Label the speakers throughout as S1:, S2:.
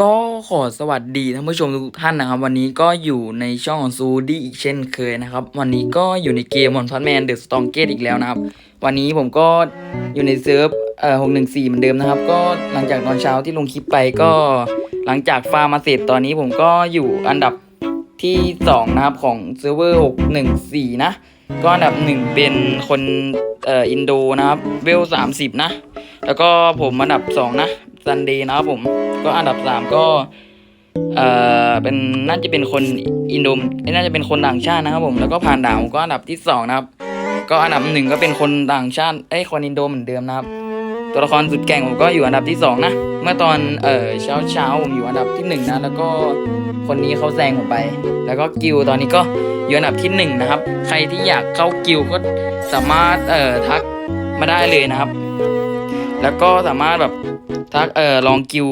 S1: ก็ขอสวัสดีท่านผู้ชมทุกท่านนะครับ วันนี้ก็อยู่ในช่องของซูดี้อีกเช่นเคยนะครับ วันนี้ก็อยู่ในเกมมอนพัทแมนเดอะสตองเกตอีกแล้วนะครับ วันนี้ผมก็อยู่ในเซิร์ฟเอ่อหกหนึ่งสี่เหมือนเดิมนะครับ ก็หลังจากตอนเช้าที่ลงคลิปไปก็หลังจากฟาร์มมาเสร็จตอนนี้ผมก็อยู่อันดับที่สองนะครับของเซิร์ฟเวอร์หกหนึ่งสี่นะ ก็อันดับหนึ่งเป็นคนเอ่ออินโดนะครับเวลสามสิบนะ แล้วก็ผมอันดับสองนะ ซันดย์นะครับผมก็อันดับสามก็เอ่อเป็นน่าจะเป็นคนอินโดมน่าจะเป็นคนต่างชาตินะครับผมแล้วก็ผ่านด่านก็อันดับที่สองนะครับ ก็อันดับหนึ่งก็เป็นคนต่างชาติเอ้คนอินโดเหมือนเดิมนะครับ ตัวละครสุดแก่งผมก็อยู่อันดับที่สองนะเมื่อตอนเอ่อเช้าเช้าผมอยู่อันดับที่หนึ่งนะแล้วก็คนนี้เขาแซงผมไป แล้วก็กิลตอนนี้ก็อยู่อันดับที่หนึ่งนะครับ ใครที่อยากเข้ากิลก็สามารถเอ่อทักมาได้เลยนะครับ แล้วก็สามารถแบบ ทักเออลองกิล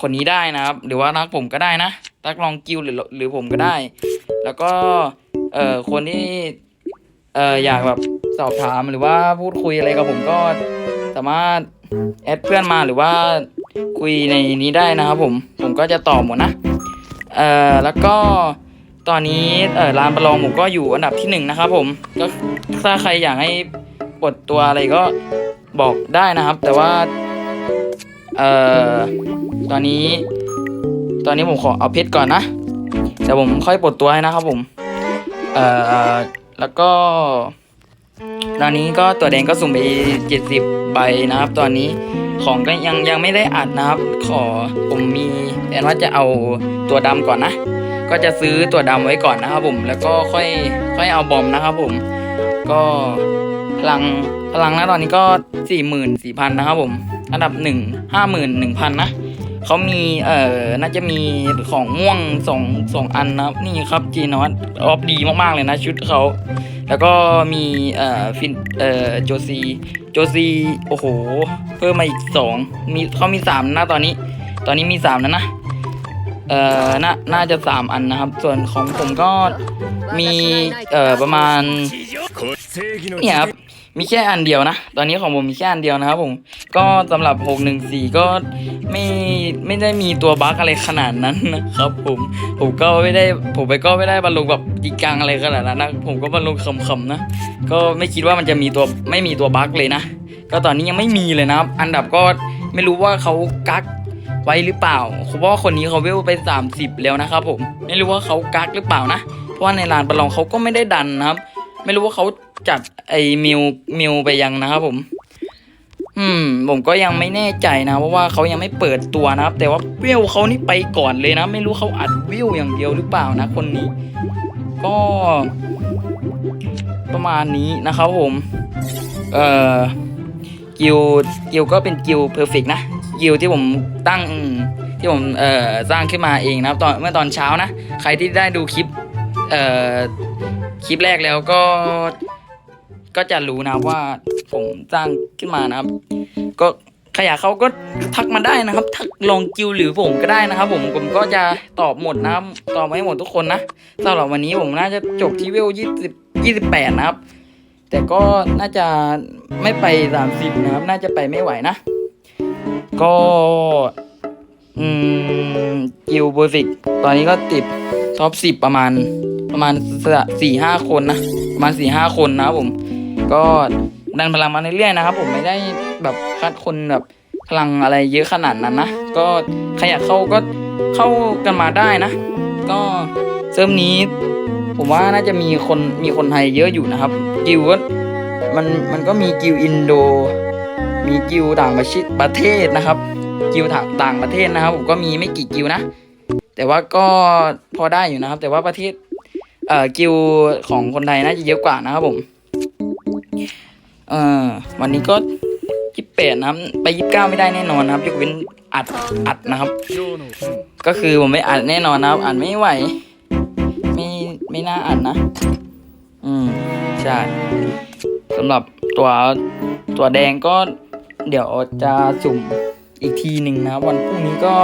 S1: คนนี้ได้นะครับ หรือว่าทักผมก็ได้นะทักลองกิลหรือหรือผมก็ได้ แล้วก็เออคนที่เอออยากแบบสอบถามหรือว่าพูดคุยอะไรกับผมก็สามารถแอดเพื่อนมาหรือว่าคุยในนี้ได้นะครับผมผมก็จะตอบหมดนะเออแล้วก็ตอนนี้เออร้านประลองผมก็อยู่อันดับที่หนึ่งนะครับผมก็ถ้าใครอยากให้ปลดตัวอะไรก็บอกได้นะครับ แต่ว่า เอ่อตอนนี้ ตอนนี้ผมขอเอาเพชรก่อนนะเดี๋ยวผมค่อยปลดตัวให้นะครับผมเอ่อแล้วก็ ตอนนี้ก็ตัวแดงก็สุ่มไปเจ็ดสิบใบนะครับ ตอนนี้ของก็ยังยังไม่ได้อัดนะครับ ขอผมมีแผนว่าจะเอาตัวดำก่อนนะ ก็จะซื้อตัวดำไว้ก่อนนะครับผม แล้วก็ค่อยค่อยเอาบอมนะครับผม ก็พลังพลังนะตอนนี้ก็สี่หมื่นสี่พันนะครับผม อันดับหนึ่งห้าหมื่นหนึ่งพันนะเขามีเอ่อน่าจะมีของม่วงสองสองอันนะครับนี่ครับจีนอตออฟดีมากๆเลยนะชุดเขาแล้วก็มีเอ่อฟินเอ่อโจซีโจซีโอ้โห เพิ่มมาอีกสองมีเขามีสามนะตอนนี้ ตอนนี้มีสามแล้วนะเอ่อน่าน่าจะสามอันนะครับ ส่วนของผมก็มีเอ่อประมาณเนี่ยครับ มีแค่อันเดียวนะ ตอนนี้ของผมมีแค่อันเดียวนะครับผม ก็สำหรับ 614 ก็ไม่ไม่ได้มีตัวบั๊กอะไรขนาดนั้นนะครับผมผมก็ไม่ได้ผมไปก็ไม่ได้บรรลุแบบจริงจังอะไรขนาดนั้นนะผมก็บรรลุคำๆนะ ก็ไม่คิดว่ามันจะมีตัวไม่มีตัวบั๊กเลยนะ ก็ตอนนี้ยังไม่มีเลยนะครับอันดับก็ไม่รู้ว่าเขากักไว้หรือเปล่าเพราะว่าคนนี้เขาเวลไป 30 แล้วนะครับผมไม่รู้ว่าเขากักหรือเปล่านะ เพราะว่าในลานประลองเขาก็ไม่ได้ดันนะครับ ไม่รู้ว่าเขาจัดไอ้มิวมิวไปยังนะครับผม อืม ผมก็ยังไม่แน่ใจนะ เพราะว่าเขายังไม่เปิดตัวนะครับ แต่ว่าวิวเขานี่ไปก่อนเลยนะ ไม่รู้เขาอัดวิวอย่างเดียวหรือเปล่านะคนนี้ ก็ ประมาณนี้นะครับผม เอ่อกิลกิลก็เป็นกิลเพอร์เฟกนะกิลที่ผมตั้งที่ผมเอ่อสร้างขึ้นมาเองนะครับตอนเมื่อตอนเช้านะ ใครที่ได้ดูคลิปเอ่อ คลิปแรกแล้วก็ก็จะรู้นะว่าผมสร้างขึ้นมานะครับ ก็ใครอยากเขาก็ทักมาได้นะครับทักลองกิวหรือผมก็ได้นะครับ ผมผมก็จะตอบหมดนะครับตอบให้หมดทุกคนนะสำหรับวันนี้ผมน่าจะจบที่เวลยี่สิบยี่สิบแปดนะครับ แต่ก็น่าจะไม่ไปสามสิบนะครับ น่าจะไปไม่ไหวนะ ก็อืมกิวเบอร์ฟิกตอนนี้ก็ติดท็อปสิบประมาณ ประมาณสี่ห้าคนนะประมาณสี่ห้าคนนะครับผม ก็ดันพลังมาเรื่อยๆนะครับ ผมไม่ได้แบบคัดคนแบบพลังอะไรเยอะขนาดนั้นนะก็ใครอยากเข้าก็เข้ากันมาได้นะ ก็เซิร์ฟนี้ ผมว่าน่าจะมีคนมีคนไทยเยอะอยู่นะครับ กิวก็มันมันก็มีกิวอินโด มีกิวต่างประเทศประเทศนะครับ กิวต่างต่างประเทศนะครับ ผมก็มีไม่กี่กิวนะ แต่ว่าก็พอได้อยู่นะครับ แต่ว่าประเทศ เอ่อกิวของคนไทยน่าจะเยอะกว่านะครับผม เอ่อวันนี้ก็ยี่แปดนะครับไปยี่สิบเก้าไม่ได้แน่นอนนะครับยกเว้นอัดอัดนะครับ ก็คือผมไม่อัดแน่นอนนะครับอัดไม่ไหว ไม่ไม่น่าอัดนะ อืมใช่สำหรับตัวตัวแดงก็เดี๋ยวจะสุ่มอีกทีหนึ่งนะ วันพรุ่งนี้ก็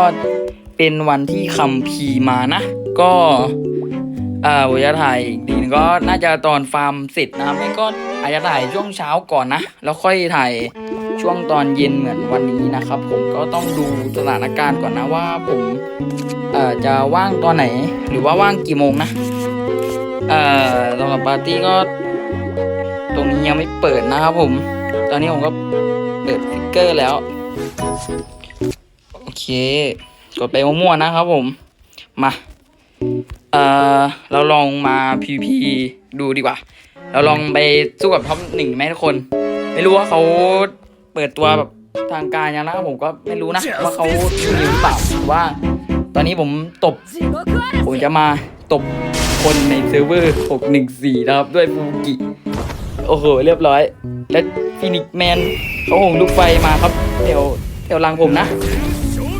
S1: เป็นวันที่คำพีมานะ ก็ อ่อผมจะถ่ายอีกทีนึงก็น่าจะตอนฟาร์มเสร็จนะไม่ก็อาจจะถ่ายช่วงเช้าก่อนนะ แล้วค่อยถ่ายช่วงตอนเย็นเหมือนวันนี้นะครับ ผมก็ต้องดูสถานการณ์ก่อนนะว่าผมเอ่อจะว่างตอนไหน หรือว่าว่างกี่โมงนะเอ่อสำหรับปาร์ตี้ก็ ตรงนี้ยังไม่เปิดนะครับผม ตอนนี้ผมก็เปิดฟิกเกอร์แล้ว โอเค กดไปมั่วๆนะครับผม มา เอ่อเราลองมา PVP ดูดีกว่า เราลองไปสู้กับท็อปหนึ่งไหมทุกคน ไม่รู้ว่าเขาเปิดตัวแบบทางการยังนะครับผมก็ไม่รู้นะว่าเขามีหรือเปล่าหรือว่า ตอนนี้ผมตบผมจะมาตบคนในเซิร์ฟเวอร์ 614 นะครับ ด้วยฟูกิ โอ้โห เรียบร้อย และฟินิกแมนเขาหงลูกไฟมาครับแถวแถวลังผมนะ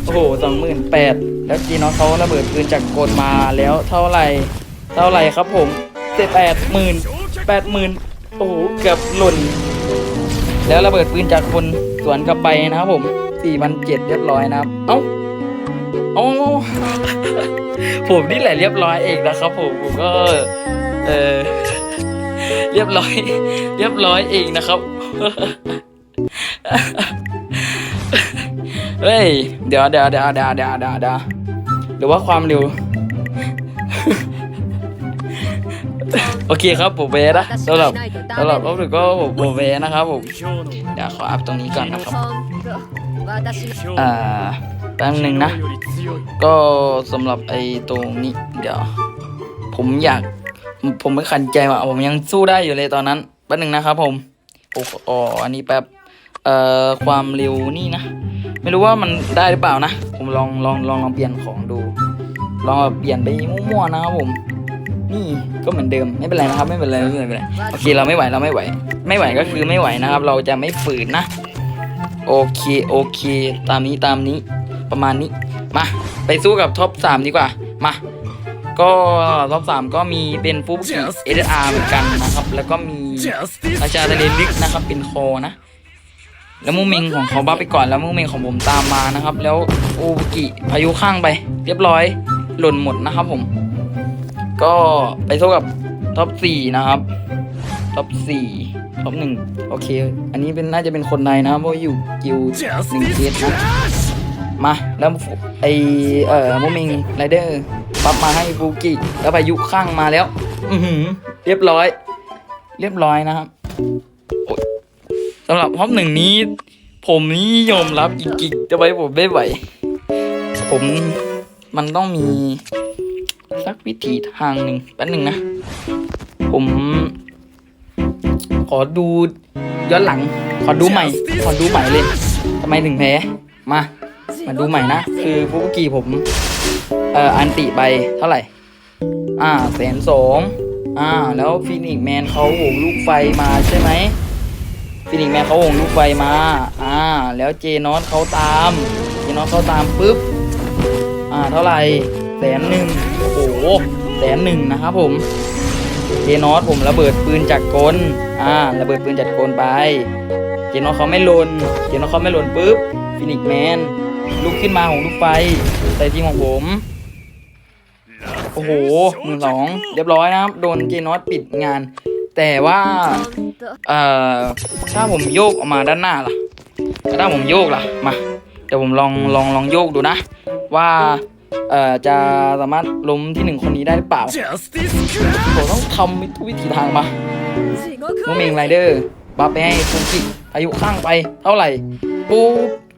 S1: โอ้โหสองหมื่นแปด แล้วจีน้องเขาระเบิดปืนจากกดมาแล้วเท่าไหร่ เท่าไหร่ครับผมเจ็ดแปดหมื่นแปดหมื่นโอ้โหเกือบหล่น แล้วระเบิดปืนจากคนสวนกลับไปนะครับผมสี่พันเจ็ดเรียบร้อยนะครับ เอ้าเอ้าผมนี่แหละเรียบร้อยเองนะครับผมผมก็ เออเรียบร้อย เรียบร้อยเองนะครับ เฮ้ย เดี๋ยวเดี๋ยวเดี๋ยวเดี๋ยวเดี๋ยวเดี๋ยวเดี๋ยวหรือว่าความเร็ว โอเคครับผมเวนะสำหรับสำหรับรอบหนึ่งก็ผมเวนะครับผม เดี๋ยวขออัพตรงนี้ก่อนนะครับ อ่าแป๊บหนึ่งนะ ก็สำหรับไอ้ตรงนี้ เดี๋ยว ผมอยาก ผมไม่ขันใจว่ะผมยังสู้ได้อยู่เลยตอนนั้นแป๊บหนึ่งนะครับผมโอ้อ๋ออันนี้แป๊บ เอ่อ ความเร็วนี่นะ ไม่รู้ว่ามันได้หรือเปล่านะ ผมลองลองลองลองเปลี่ยนของดู ลองแบบเปลี่ยนไปมั่วๆนะครับผม นี่ก็เหมือนเดิมไม่เป็นไรนะครับไม่เป็นไรไม่เป็นไรไม่เป็นไรโอเคเราไม่ไหวเราไม่ไหว ไม่ไหวก็คือไม่ไหวนะครับ เราจะไม่ฝืนนะโอเคโอเค ตามนี้ตามนี้ประมาณนี้มาไปสู้กับท็อปสามดีกว่ามาก็ท็อปสามก็มีเป็นฟูบุกิเอเดอาร์เหมือนกันนะครับ แล้วก็มีราชาทะเลลึกนะครับ เป็นคอนะ แล้วมูเมงของเขาบ้าไปก่อนแล้วมูเมงของผมตามมานะครับ แล้วฟูบุกิพายุข้างไป เรียบร้อยหล่นหมดนะครับผม ก็ไปสู้กับท็อปสี่นะครับท็อปสี่ท็อปหนึ่งโอเค อันนี้เป็นน่าจะเป็นคนในนะครับเพราะอยู่กิวหนึ่งเคสนะมาแล้วไอเอ่อโมมิงไรเดอร์ปับมาให้ฟูกิแล้วพายุข้างมาแล้ว อือหือ เรียบร้อย เรียบร้อยนะครับ สำหรับท็อปหนึ่งนี้ ผมนี่ยอมรับจริงๆจะไปผมไม่ไหว ผมมันต้องมี สักวิธีทางหนึ่งแป๊บหนึ่งนะ ผม ขอดูย้อนหลัง ขอดูใหม่ ขอดูใหม่เลยทำไมถึงแพ้ มา มาดูใหม่นะ คือฟูบุกิผม เอ่ออันติไปเท่าไหร่ อ่าแสนสองอ่า แล้วฟินิกแมนเขาโหลูกไฟมาใช่ไหม ฟินิกแมนเขาโหงลูกไฟมา อ่า แล้วเจนอสเขาตาม เจนอสเขาตามปุ๊บ อ่า เท่าไหร่แสนหนึ่งโอ้โหแสนหนึ่งนะครับผม เจนอสผมระเบิดปืนจากกล อ่า ระเบิดปืนจากกลไป เจนอสเขาไม่หล่น เจนอสเขาไม่หล่นปุ๊บ ฟินิกแมนลุกขึ้นมาของลูกไฟใส่ทีมของผมโอ้โหหมื่นสองเรียบร้อยนะครับ โดนเจนอสปิดงาน แต่ว่า เอ่อ ถ้าผมโยกออกมาด้านหน้าล่ะถ้าผมโยกล่ะ มา เดี๋ยวผมลองลองลองโยกดูนะ ว่า เอ่อ จะสามารถล้มที่หนึ่งคนนี้ได้หรือเปล่าผมต้องทำทุกวิถีทางมาโมเมงไรเดอร์บัฟไปให้ฟูกิอายุข้างไปเท่าไหร่ปู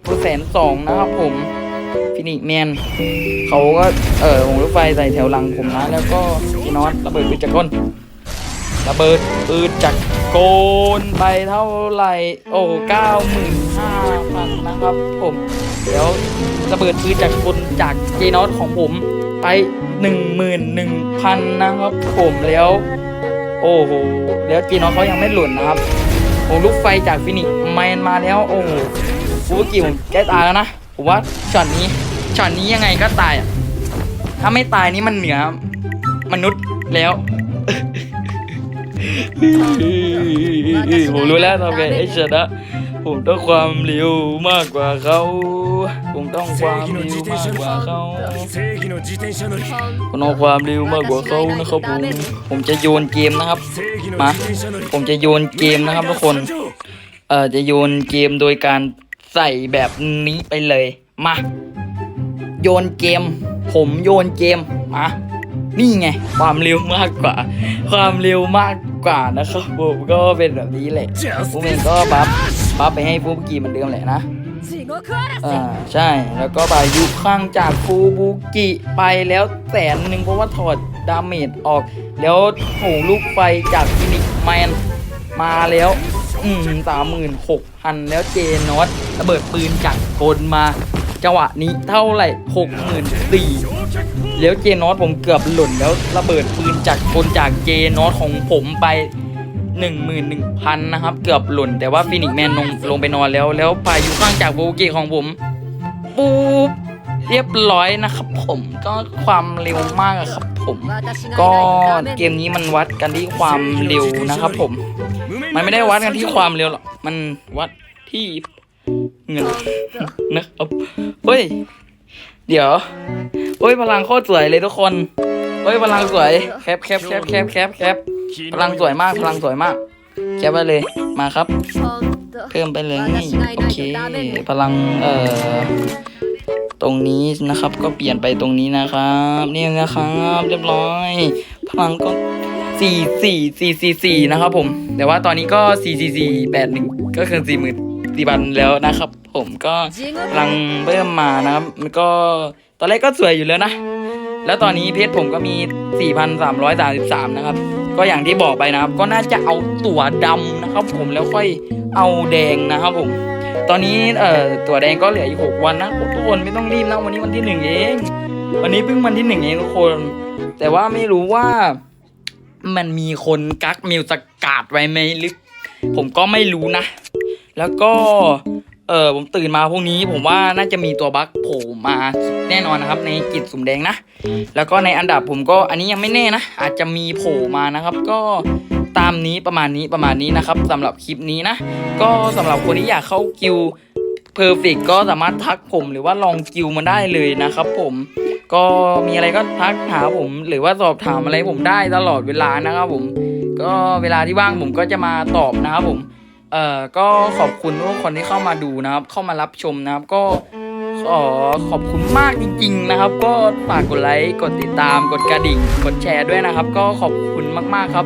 S1: ปูแสนสองนะครับผมฟินิกแมนเขาก็ เออวงรถไฟใส่แถวหลังผมนะ แล้วก็น็อตระเบิดปืนจากก้น ระเบิดปืนจากโกนไปเท่าไหร่ โอ้เก้าหมื่นห้าพันนะครับผมเดี๋ยวระเบิดปืนจากคนจากเจนอตของผมไปหนึ่งหมื่นหนึ่งพันนะครับผมแล้ว โอ้โหแล้วเจนอตเขายังไม่หล่นนะครับโอ้ลูกไฟจากฟินิกซ์แมนมาแล้ว โอ้โหฟูบุกิผมใกล้ตายแล้วนะผมว่าช็อตนี้ช็อตนี้ยังไงก็ตายอะถ้าไม่ตายนี่มันเหนือมนุษย์แล้ว ผมรู้แล้วทำไงไอ้ชนะ ผมต้องความเร็วมากกว่าเขา ผมต้องความเร็วมากกว่าเขาผมต้องความเร็วมากกว่าเขานะครับผม ผมจะโยนเกมนะครับ มา ผมจะโยนเกมนะครับทุกคน เอ่อ จะโยนเกมโดยการใส่แบบนี้ไปเลย มา โยนเกม ผมโยนเกม มา นี่ไง ความเร็วมากกว่า ความเร็วมาก กว่านะครับผมก็เป็นแบบนี้แหละผมเองก็ปั๊บปั๊บไปให้พวกกีเหมือนเดิมแหละนะอ่าใช่แล้วก็บายุข้างจากฟูบุกิไปแล้วแสนหนึ่งเพราะว่าถอดดาเมจออก แล้วโหลูกไฟจากฟินิกแมนมาแล้วอืมสามหมื่นหกพันแล้วเจนอสระเบิดปืนจากกลมา จังหวะนี้เท่าไหร่หกหมื่นสี่ แล้วเจนอสผมเกือบหล่นแล้วระเบิดปืนจากคนจากเจนอสของผมไป 11,000 นะครับ เกือบหล่น แต่ว่าฟินิกแมนลงลงไปนอนแล้ว แล้วไปอยู่ข้างจากโบเกของผมปุ๊บเรียบร้อยนะครับผมก็ความเร็วมากครับผม ก็เกมนี้มันวัดกันที่ความเร็วนะครับผม มันไม่ได้วัดกันที่ความเร็วหรอกมันวัดที่เงินนะครับเฮ้ย เดี๋ยวเฮ้ยพลังโคตรสวยเลยทุกคนเฮ้ยพลังสวยแคปแคปแคปแคปแคปแคปพลังสวยมากพลังสวยมากแคปไปเลยมาครับ เพิ่มไปเลยโอเคพลังเอ่อตรงนี้นะครับ ก็เปลี่ยนไปตรงนี้นะครับนี่นะครับเรียบร้อย พลังก็สี่สี่สี่สี่สี่นะครับผมแต่ว่าตอนนี้ก็สี่สี่สี่แปดหนึ่งก็คือสี่หมื่น สี่พันแล้วนะครับ ผมก็
S2: 地獄
S1: พลังเพิ่มมานะครับ มันก็ตอนแรกก็สวยอยู่แล้วนะ แล้วตอนนี้เพชรผมก็มี 4,333 นะครับ ก็อย่างที่บอกไปนะครับ ก็น่าจะเอาตั๋วดำนะครับ ผมแล้วค่อยเอาแดงนะครับผม ตอนนี้เอ่อตั๋วแดงก็เหลืออีก 6 วันนะทุกคนไม่ต้องรีบนะวันนี้วันที่หนึ่งเอง วันนี้เพิ่งวันที่หนึ่งเองทุกคน แต่ว่าไม่รู้ว่ามันมีคนกักมิวสกาดไว้ไหมหรือผมก็ไม่รู้นะ แล้วก็เออผมตื่นมาพวกนี้ผมว่าน่าจะมีตัวบั๊กโผล่มาแน่นอนนะครับ ในกิจสุ่มแดงนะ แล้วก็ในอันดับผมก็อันนี้ยังไม่แน่นะ อาจจะมีโผล่มานะครับ ก็ตามนี้ประมาณนี้ประมาณนี้นะครับสำหรับคลิปนี้นะ ก็สำหรับคนที่อยากเข้ากิวเพอร์เฟกก็สามารถทักผมหรือว่าลองกิวมาได้เลยนะครับผมก็มีอะไรก็ทักหาผม หรือว่าสอบถามอะไรผมได้ตลอดเวลานะครับผม ก็เวลาที่ว่างผมก็จะมาตอบนะครับผม เอ่อก็ขอบคุณทุกคนที่เข้ามาดูนะครับ เข้ามารับชมนะครับ ก็ขอขอบคุณมากจริง ๆ นะครับ ก็ฝากกดไลค์กดติดตามกดกระดิ่ง กดแชร์ด้วยนะครับ ก็ขอบคุณมากๆครับ